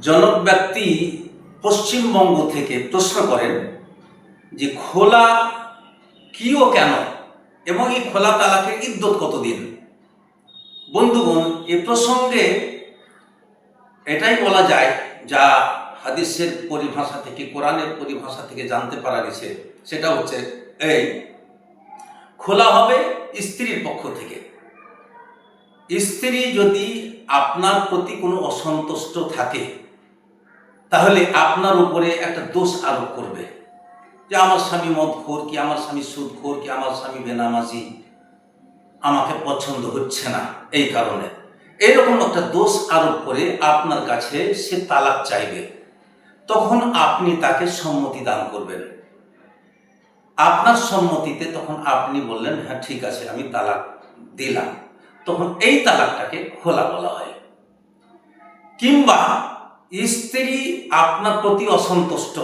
জনক ব্যক্তি পশ্চিমবঙ্গ থেকে প্রশ্ন করেন যে খোলা কি ও কেন? এবং এই খোলা তালাকের ইদ্যত কতদিন? বন্ধুগণ, এ প্রসঙ্গে এটাই বলা যায় যা হাদিসের পরিভাষা থেকে, কোরআনের পরিভাষা থেকে জানতে পারা গেছে। সেটা হচ্ছে এই, খোলা হবে স্ত্রীর পক্ষ থেকে। স্ত্রী যদি আপনার প্রতি কোনো অসন্তুষ্ট থাকে তাহলে আপনার উপরে একটা দোষ আরোপ করবে। যে আমার স্বামী মদখোর কি, আমার স্বামী সুদখোর কি, আমার স্বামী বেনামাজি। আমাকে পছন্দ হচ্ছে না এই কারণে। এরকম একটা দোষ আরোপ করে আপনার কাছে সে তালাক চাইবে। তখন আপনি তাকে সম্মতি দান করবেন। আপনার সম্মতিতে তখন আপনি বললেন হ্যাঁ ঠিক আছে, আমি তালাক দিলাম। তখন এই তালাকটাকে খোলা বলা হয়। কিংবা স্ত্রী আপনার প্রতি অসন্তুষ্ট।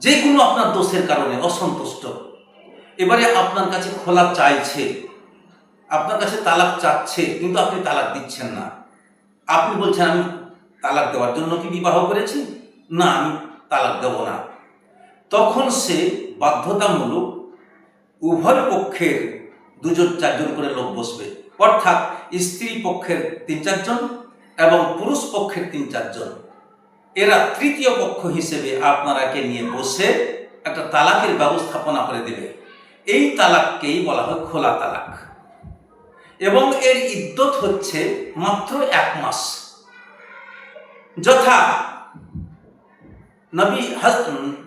যে কোনো আপনার দোষের কারণে অসন্তুষ্ট। এবারে আপনার কাছে খোলা চাইছে। আপনার কাছে তালাক চাচ্ছে, কিন্তু আপনি তালাক দিচ্ছেন না। আপনি বলছেন, আমি তালাক দেওয়ার জন্য কি বিবাহ করেছি? না, আমি তালাক দেব না। তখন সে বাধ্যতামূলক উভয় পক্ষের দুজন চারজন করে লোক বসবে। অর্থাৎ স্ত্রী পক্ষের তিন চারজন এবং পুরুষ পক্ষের তিন চারজন। এরা তৃতীয় পক্ষ হিসেবে আপনারাকে নিয়ে বসে একটা তালাকের ব্যবস্থাপনা করে দেবে। এই তালাককেই বলা হয় খোলা তালাক। এবং এর ইদ্যত হচ্ছে মাত্র এক মাস। যথা নবী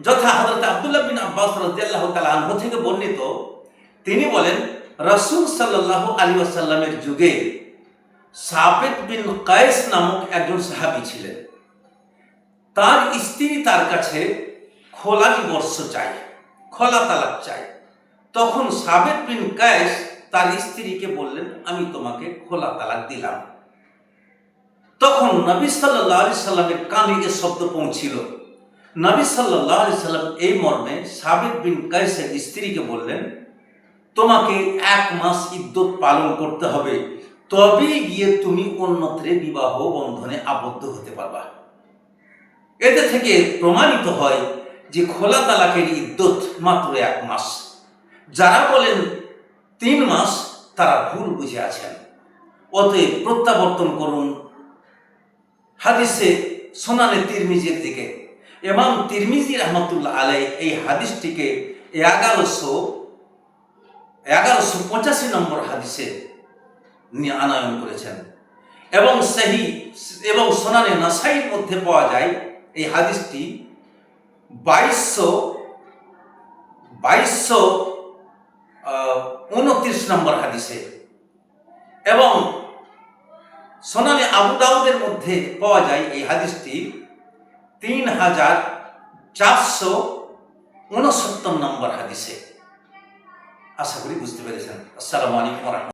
যথা হজরত আব্দুল্লাহ বিন আব্বাস রাদিয়াল্লাহু তাআলা আনহু থেকে বর্ণিত, তিনি বলেন, রাসূল সাল্লাল্লাহু আলাইহি ওয়াসাল্লামের যুগে সাবিত বিন কায়েস নামক একজন সাহাবী ছিলেন। তার স্ত্রী তার কাছে খোলা বর্ষ চাই খোলা তালাক চাই তখন সাবেদ বিন কায়েস তার স্ত্রীকে বললেন, আমি তোমাকে খোলা তালাক দিলাম। তখন নবী সাল্লাহ আলি সাল্লামের কানে এ শব্দ পৌঁছিল। নবী সাল্লাহ আলি সাল্লাম এই মর্মে সাবেদ বিন কায়েসের স্ত্রীকে বললেন, তোমাকে এক মাস ইদ্যত পালন করতে হবে। তবেই গিয়ে তুমি অন্যত্রে বিবাহ বন্ধনে আবদ্ধ হতে পারবা। এতে থেকে প্রমাণিত হয় যে খোলা তালাকের ইদ্যত মাত্র এক মাস। যারা বলেন তিন মাস, তারা ভুল বুঝে আছেন। অতএব প্রত্যাবর্তন করুন। হাদিসে সোনানে তিরমিজির দিকে এবং তিরমিজি রহমতুল্লাহ আলাই এই হাদিসটিকে এগারোশো এগারোশো পঁচাশি নম্বর হাদিসে আনয়ন করেছেন। এবং সেই, এবং সোনানে নাসাইয়ের মধ্যে পাওয়া যায় এই হাদিসটি বাইশশো বাইশশো উনত্রিশ নম্বর হাদিসে। এবং সোনানে আবু দাউদের মধ্যে পাওয়া যায় এই হাদিসটি তিন হাজার চারশো উনসত্তর নম্বর হাদিসে। আশা করি বুঝতে পেরেছেন। আসসালামু আলাইকুম